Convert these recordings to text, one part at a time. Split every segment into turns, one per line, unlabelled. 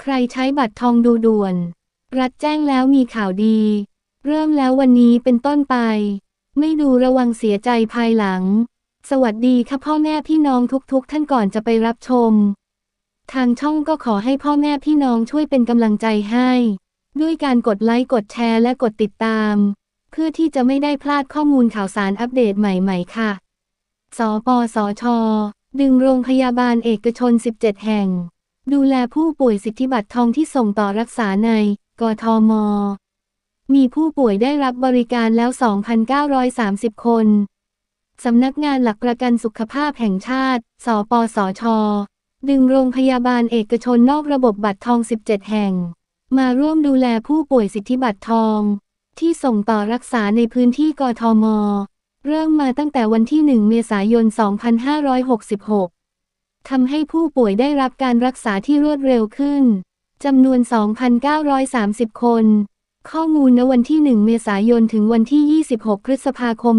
ใครใช้บัตรทองดูด่วน รัฐแจ้งแล้วมีข่าวดี เริ่มแล้ววันนี้เป็นต้นไป ไม่ดูระวังเสียใจภายหลัง สวัสดีค่ะพ่อแม่พี่น้องทุกๆ ท่านก่อนจะไปรับชม ทางช่องก็ขอให้พ่อแม่พี่น้องช่วยเป็นกำลังใจให้ ด้วยการกดไลค์กดแชร์และกดติดตาม เพื่อที่จะไม่ได้พลาดข้อมูลข่าวสารอัปเดตใหม่ๆ ค่ะ สปสช ดึงโรงพยาบาลเอกชน 17 แห่ง ดูแลผู้ป่วยสิทธิบัตรทองที่ส่งต่อรักษาใน กทม มีผู้ป่วยได้รับบริการแล้ว 2,930 คน สำนักงานหลักประกันสุขภาพแห่งชาติ สปสช ดึงโรงพยาบาลเอกชนนอกระบบบัตรทอง 17 แห่ง มาร่วมดูแลผู้ป่วยสิทธิบัตรทอง ที่ส่งต่อรักษาในพื้นที่กทม เริ่มมาตั้งแต่วันที่ 1 เมษายน 2566 ทำให้ผู้ป่วยได้รับการรักษาที่รวดเร็วขึ้นจำนวน 2,930 คน ข้อมูลณวันที่ 1 เมษายน ถึงวันที่ 26 พฤษภาคม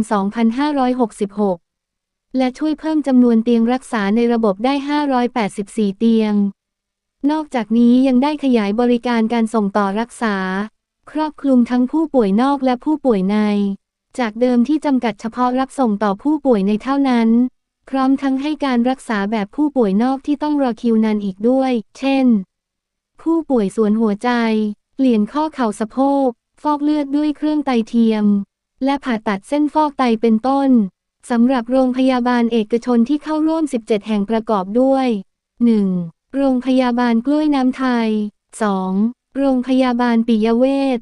2566 และช่วยเพิ่มจำนวนเตียงรักษาในระบบได้ 584 เตียง นอกจากนี้ยังได้ขยายบริการการส่งต่อรักษา ครอบคลุมทั้งผู้ป่วยนอกและผู้ป่วยใน จากเดิมที่จำกัดเฉพาะรับส่งต่อผู้ป่วยในเท่านั้น พร้อมทั้งให้การรักษาแบบผู้ป่วยนอกที่ต้องรอคิวนานอีกด้วย เช่น ผู้ป่วยส่วนหัวใจ เปลี่ยนข้อเข่าสะโพก ฟอกเลือดด้วยเครื่องไตเทียม และผ่าตัดเส้นฟอกไตเป็นต้น สำหรับโรงพยาบาลเอกชนที่เข้าร่วม 17 แห่งประกอบด้วย 1. โรงพยาบาลกล้วยน้ำไทย 2. โรงพยาบาลปิยเวช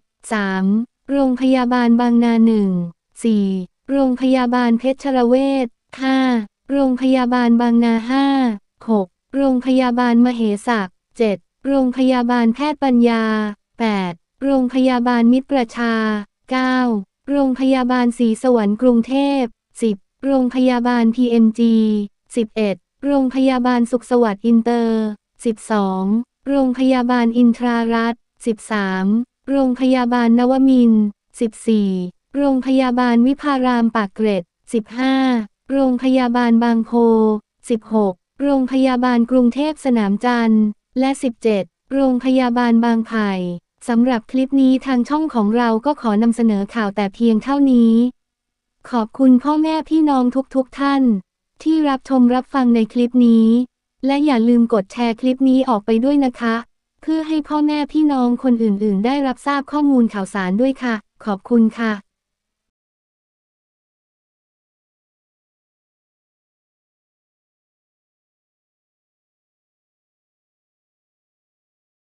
3. โรงพยาบาลบางนาหนึ่ง 4. โรงพยาบาลเพชรเวช โรงพยาบาลบางนา5 6. โรงพยาบาลมเหสัก 7. โรงพยาบาลแพทย์ปัญญา 8. โรงพยาบาลมิตรประชา 9. โรงพยาบาลศรีสวรรค์กรุงเทพ 10. โรงพยาบาล PMG 11. โรงพยาบาลสุขสวัสดิ์อินเตอร์ 12. โรงพยาบาลอินทรารัตน์ 13. โรงพยาบาลนวมิน 14. โรงพยาบาลวิภารามปากเกร็ด 15. โรงพยาบาลบางโพ 16. โรงพยาบาลกรุงเทพสนามจันทร์ และ 17. โรงพยาบาลบางไผ่สำหรับคลิปนี้ทางช่องของเราก็ขอนำเสนอข่าวแต่เพียงเท่านี้ ขอบคุณพ่อแม่พี่น้องทุกๆทท่าน ที่รับชมรับฟังในคลิปนี้ และอย่าลืมกดแชร์คลิปนี้ออกไปด้วยนะคะ เพื่อให้พ่อแม่พี่น้องคนอื่นๆ ได้รับทราบข้อมูลข่าวสารด้วยค่ะ ขอบคุณค่ะ